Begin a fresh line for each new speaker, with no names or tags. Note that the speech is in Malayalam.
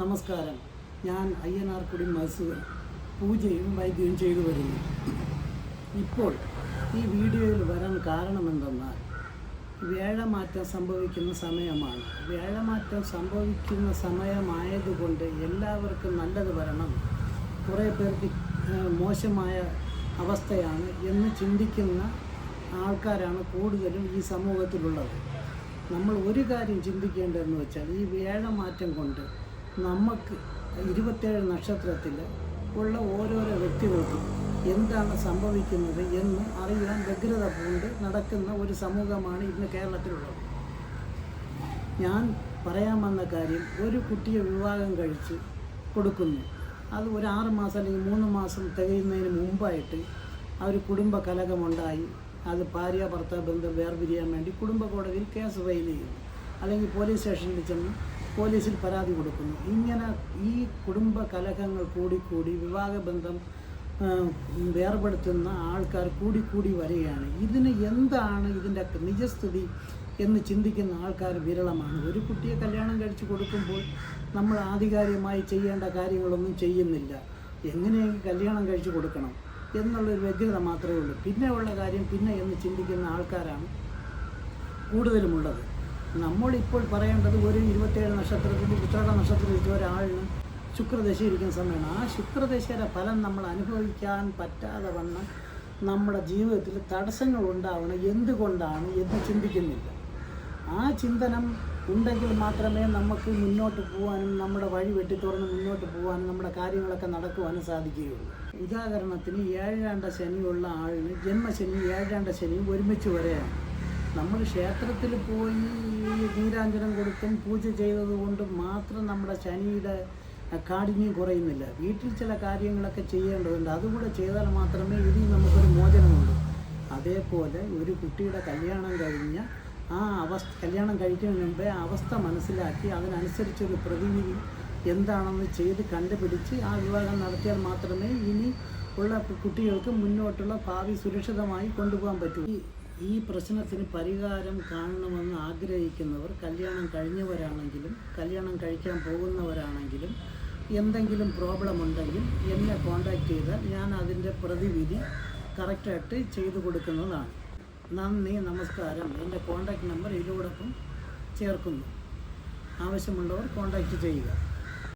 നമസ്കാരം. ഞാൻ അയ്യനാർക്കുടി മസൂർ പൂജയും വൈദ്യവും ചെയ്തു വരുന്നു. ഇപ്പോൾ ഈ വീഡിയോയിൽ വരാൻ കാരണമെന്തെന്നാൽ വേഴമാറ്റം സംഭവിക്കുന്ന സമയമാണ്. വേഴമാറ്റം സംഭവിക്കുന്ന സമയമായതുകൊണ്ട് എല്ലാവർക്കും നല്ലത് വരണം. കുറേ പേർക്ക് മോശമായ അവസ്ഥയാണ് എന്ന് ചിന്തിക്കുന്ന ആൾക്കാരാണ് കൂടുതലും ഈ സമൂഹത്തിലുള്ളത്. നമ്മൾ ഒരു കാര്യം ചിന്തിക്കേണ്ടതെന്ന് വെച്ചാൽ ഈ വേഴമാറ്റം കൊണ്ട് നമുക്ക് ഇരുപത്തേഴ് നക്ഷത്രത്തിൽ ഉള്ള ഓരോരോ വ്യക്തികൾക്കും എന്താണ് സംഭവിക്കുന്നത് എന്ന് അറിയാൻ വ്യഗ്രത പൂണ്ട് നടക്കുന്ന ഒരു സമൂഹമാണ് ഇന്ന് കേരളത്തിലുള്ളത്. ഞാൻ പറയാൻ വന്ന കാര്യം ഒരു കുട്ടിയെ വിവാഹം കഴിച്ച് കൊടുക്കുന്നു. അത് ഒരു ആറ് മാസം അല്ലെങ്കിൽ മൂന്ന് മാസം തികയുന്നതിന് മുമ്പായിട്ട് അവർ കുടുംബ കലകമുണ്ടായി അത് ഭാര്യ ഭർത്താവ് ബന്ധം വേർപിരിയാൻ വേണ്ടി കുടുംബ കോടതിയിൽ കേസ് ഫയൽ ചെയ്യുന്നു. അല്ലെങ്കിൽ പോലീസ് സ്റ്റേഷനിൽ ചെന്ന് പോലീസിൽ പരാതി കൊടുക്കുന്നു. ഇങ്ങനെ ഈ കുടുംബ കലഹങ്ങൾ കൂടിക്കൂടി വിവാഹബന്ധം വേർപെടുത്തുന്ന ആൾക്കാർ കൂടിക്കൂടി വരികയാണ്. ഇതിന് എന്താണ് ഇതിന്റെ നിജസ്ഥിതി എന്ന് ചിന്തിക്കുന്ന ആൾക്കാർ വിരളമാണ്. ഒരു കുട്ടിയെ കല്യാണം കഴിച്ചു കൊടുക്കുമ്പോൾ നമ്മൾ ആധികാരികമായി ചെയ്യേണ്ട കാര്യങ്ങളൊന്നും ചെയ്യുന്നില്ല. എങ്ങനെയെങ്കിലും കല്യാണം കഴിച്ചു കൊടുക്കണം എന്നുള്ളൊരു വ്യഗ്രത മാത്രമേ ഉള്ളൂ. പിന്നെ ഉള്ള കാര്യം പിന്നെ എന്ന് ചിന്തിക്കുന്ന ആൾക്കാരാണ് കൂടുതലുമുള്ളത്. നമ്മളിപ്പോൾ പറയേണ്ടത് ഒരു ഇരുപത്തേഴ് നക്ഷത്രത്തിൽ ഉത്രാട നക്ഷത്രത്തിൽ ഒരാളിന് ശുക്രദശ ഇരിക്കുന്ന സമയമാണ്. ആ ശുക്രദശയുടെ ഫലം നമ്മൾ അനുഭവിക്കാൻ പറ്റാതെ വണ്ണം നമ്മുടെ ജീവിതത്തിൽ തടസ്സങ്ങൾ ഉണ്ടാവണം. എന്തുകൊണ്ടാണ് എന്ന് ചിന്തിക്കുന്നില്ല. ആ ചിന്തനം ഉണ്ടെങ്കിൽ മാത്രമേ നമുക്ക് മുന്നോട്ട് പോകാനും നമ്മുടെ വഴി വെട്ടിത്തുറന്ന് മുന്നോട്ട് പോകാനും നമ്മുടെ കാര്യങ്ങളൊക്കെ നടക്കുവാനും സാധിക്കുകയുള്ളൂ. ഉദാഹരണത്തിന് ഏഴാണ്ട ശനിയുള്ള ആളിന് ജന്മശനി ഏഴാണ്ട ശനിയും ഒരുമിച്ച് വരെയാണ് നമ്മൾ ക്ഷേത്രത്തിൽ പോയി നീരാഞ്ജനം കൊടുത്തും പൂജ ചെയ്തത് കൊണ്ട് മാത്രം നമ്മുടെ ശനിയുടെ കാഠിന്യം കുറയുന്നില്ല. വീട്ടിൽ ചില കാര്യങ്ങളൊക്കെ ചെയ്യേണ്ടതുണ്ട്. അതുകൂടെ ചെയ്താൽ മാത്രമേ ഇതിൽ നമുക്കൊരു മോചനമുള്ളൂ. അതേപോലെ ഒരു കുട്ടിയുടെ കല്യാണം കഴിഞ്ഞ ആ അവസ്ഥ കല്യാണം കഴിക്കുന്നതിന് മുമ്പേ അവസ്ഥ മനസ്സിലാക്കി അതിനനുസരിച്ചൊരു പ്രതിവിധി എന്താണെന്ന് ചെയ്ത് കണ്ടുപിടിച്ച് ആ വിവാഹം നടത്തിയാൽ മാത്രമേ ഇനി ഉള്ള കുട്ടികൾക്ക് മുന്നോട്ടുള്ള ഭാവി സുരക്ഷിതമായി കൊണ്ടുപോകാൻ പറ്റൂ. ഈ പ്രശ്നത്തിന് പരിഹാരം കാണണമെന്ന് ആഗ്രഹിക്കുന്നവർ കല്യാണം കഴിഞ്ഞവരാണെങ്കിലും കല്യാണം കഴിക്കാൻ പോകുന്നവരാണെങ്കിലും എന്തെങ്കിലും പ്രോബ്ലം ഉണ്ടെങ്കിൽ എന്നെ കോൺടാക്റ്റ് ചെയ്താൽ ഞാൻ അതിന്റെ പ്രതിവിധി കറക്റ്റായിട്ട് ചെയ്തു കൊടുക്കുന്നതാണ്. നന്ദി നമസ്കാരം. എന്റെ കോൺടാക്റ്റ് നമ്പർ ഇതിനോടൊപ്പം ചേർക്കുന്നു. ആവശ്യമുള്ളവർ കോൺടാക്റ്റ് ചെയ്യുക.